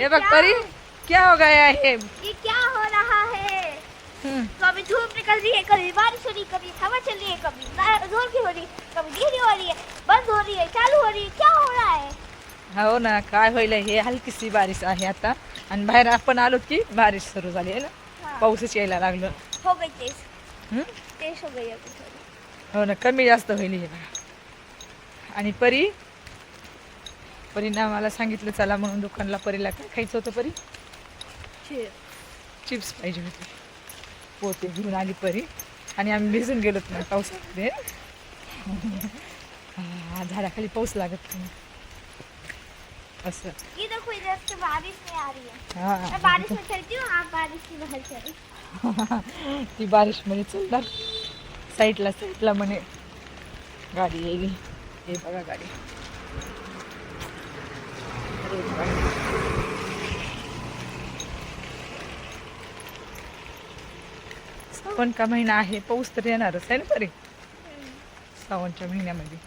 हे बघ परी क्या हो गया है? ये क्या हो रहा है? कभी धूप निकल रही है कभी बारिश हो रही है कभी हवा चल रही है कभी जोर की हो रही है कभी धीरे हो रही है बंद हो रही है चालू हो रही है क्या हो रहा है? हो ना काय होईल हे? हलकीशी बारिश आहे आता. आणि बाहेर आपण आलो की बारिश सुरू झाली आहे ना? पाऊसच यायला लागलं. हो गई तेज हम्म? तेज हो गई अभी थोड़ी. हो ना कमी जास्त होईल हे बघा. आणि परी परीनं मला सांगितलं चला म्हणून दुकानला परीला काय खायचं होतं परी? चिप्स पाहिजे होते. पोते घेऊन आली परी. आणि आम्ही भिजून गेलोत ना पावसामध्ये. झाडाखाली पाऊस लागत नाही. असं. ये देखो इधर से बारिश नहीं आ रही है मैं बारिश में चलती हूँ आप बारिश की बाहर चलो ती बारिशमध्ये चालणार साईडला साईडला म्हणे. गाडी येईल हे बघा गाडी. श्रावण का महिना आहे पाऊस तर येणारच आहे ना परी? श्रावणच्या महिन्यामध्ये.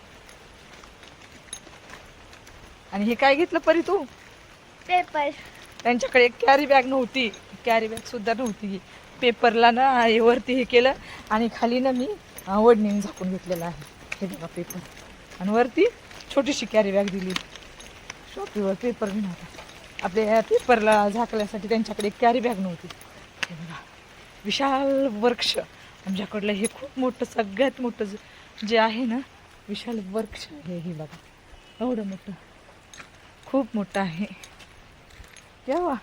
आणि हे काय घेतलं परी तू? पेपर. त्यांच्याकडे एक कॅरी बॅग नव्हती. कॅरी बॅग सुद्धा नव्हती. पेपरला ना हे वरती हे केलं आणि खाली ना मी ओढणीने झाकून घेतलेलं आहे. हे बघा पेपर आणि वरती छोटीशी कॅरी बॅग दिली. शॉपीवर पेपर घेऊन होता. आपल्या पेपरला झाकल्यासाठी त्यांच्याकडे कॅरी बॅग नव्हती. हे बघा विशाल वृक्ष. आमच्याकडलं हे खूप मोठं सगळ्यात मोठं जे- आहे ना विशाल वृक्ष आहे हे बघा. एवढं मोठं. खूप मोठं आहे. केव्हा?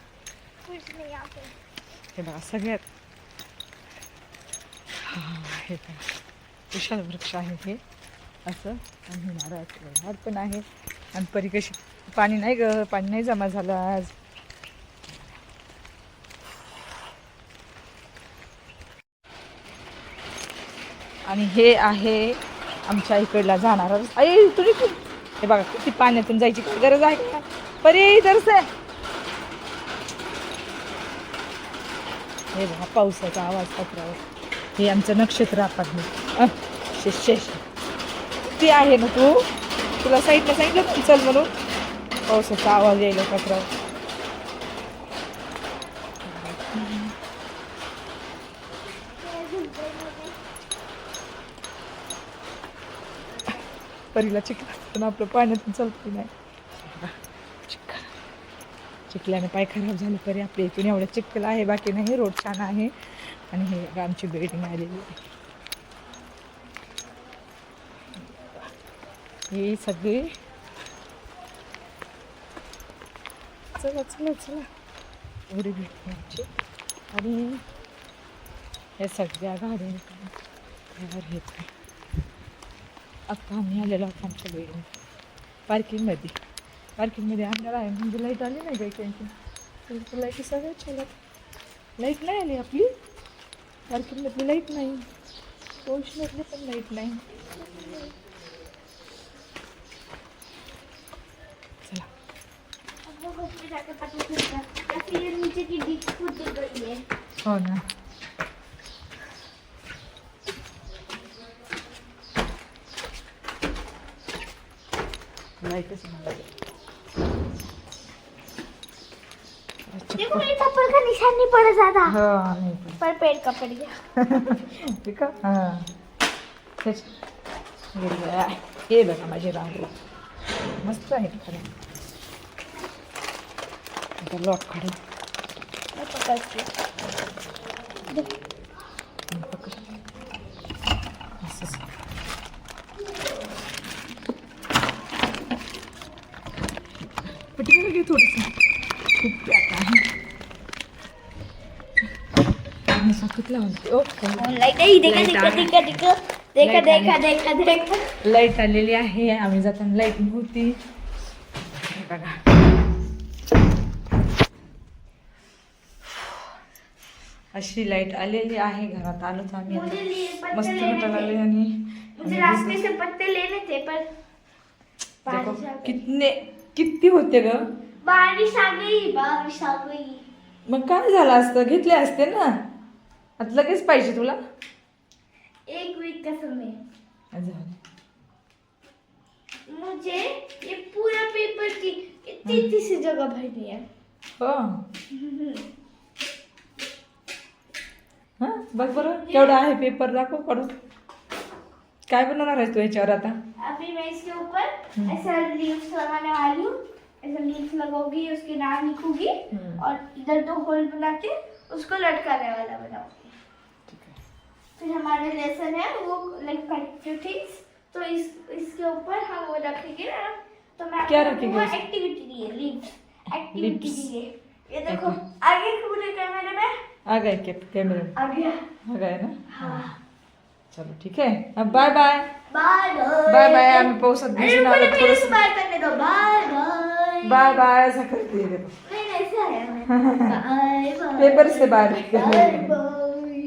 हे बघा सगळ्यात हां हे बघा विशाल वृक्ष आहे हे. असं आणि नारळाचं झाड पण आहे. आणि परी कशी पाणी नाही ग पाणी नाही जमा झालं आज. आणि हे आहे आमच्या इकडला जाणार आई तुम्ही हे बघा किती पाण्यातून जायची काय गरज आहे का? परी दरस आहे. हे बघा पावसाचा आवाज पत्रावर. हे आमचं नक्षत्र आपण. शेष शेष ती आहे ना तू? तुला साईडला सांगितलं चल म्हणून? पावसाचा आवाज यायला पत्रावर परीला चिकला पण आपलं पाण्यातून चालतं नाही चिखल चिकल्याने पाय खराब झाले परी आपल्या इथून एवढं चिखल आहे बाकी नाही रोड छान आहे आणि हे आमची बिल्डिंग आलेली आहे ही सगळी चला चला चला. एवढी भेटण्याची आणि हे सगळ्या गाड्या घर येत आहे आत्ता आम्ही आलेलो आहोत आमच्या बिल्डिंग पार्किंगमध्ये पार्किंगमध्ये आणणार आहे म्हणजे लाइट आली नाही काही त्यांची लाइट सगळं चालत लाइट नाही आली आपली. पार्किंगमधली लाइट नाही. पोर्शनमधली पण लाइट नाही चला अब वो घर पे जाकर पता चलता या फिर ये नीचे की डिश खुद गिर गई है हो ना देखो का निशान नहीं पड़ा ज्यादा हो नाही पण. पर पेड़ का पड़ गया ठीक आहे? हां. गेलं आहे. हे बघा माझे रांगो मस्त आहे खरं. आता लॉक काढू मैं पकड़ती। पकड असं पटकन घे थोडंसं. खूप पॅक आहे. आणि सखत लावून. ओ फोन लाइट आई देखा Light देखा आहे. देखा देखा. देखा Light देखा आहे. देखा देखा. लाइट आलेली आहे. आम्ही जाताना लाइट नव्हती. बघा. अशी लाइट आलेली आहे घरात. आलोच आम्ही मस्त वाटायला लागले आणि से पत्ते लेने थे पर देखो, गई कितने किती होते ग? बारिश आ गई बारिश आ गई. मग काय झालं असतं? घेतले असते ना? आता लगेच पाहिजे तुला? एक वीक का समय दे. मुझे ये पूरा पेपर की इतनी इतनी सी जगह भरनी है हो? हा. बघ बरं केवढा आहे पेपर दाखव काढून काय बनवणार आहेस तू याच्यावर आता? अभी मैं इसके ऊपर ऐसा लीव्स लगाने वाली हूँ ऐसा लीव्स लगाऊँगी उसके नाम लिखूँगी हम्म। और इधर दो होल बना के उसको लटकाने वाला बनाऊँगी. फिर हमारे लेसन है वो लाइक फ्यू थिंग्स तो इस इसके ऊपर हम वो रखेंगे ना तो मैं क्या रखेंगे एक्टिविटी दी है लीव्स एक्टिविटी Leaves. दी है ये देखो आगे पूरे कैमरे में आ गए के कैमरे में। आ गया। आ गए ना? हाँ। चलो ठीक है। अब bye bye bye bye bye bye आम्ही पावसात बाय भिजून बाय आलो बाय बाय बाय थोडस बाय करने दो बाय बाय बाय बाय असं करते bye bye bye bye bye bye bye paper से बाय बाय बाय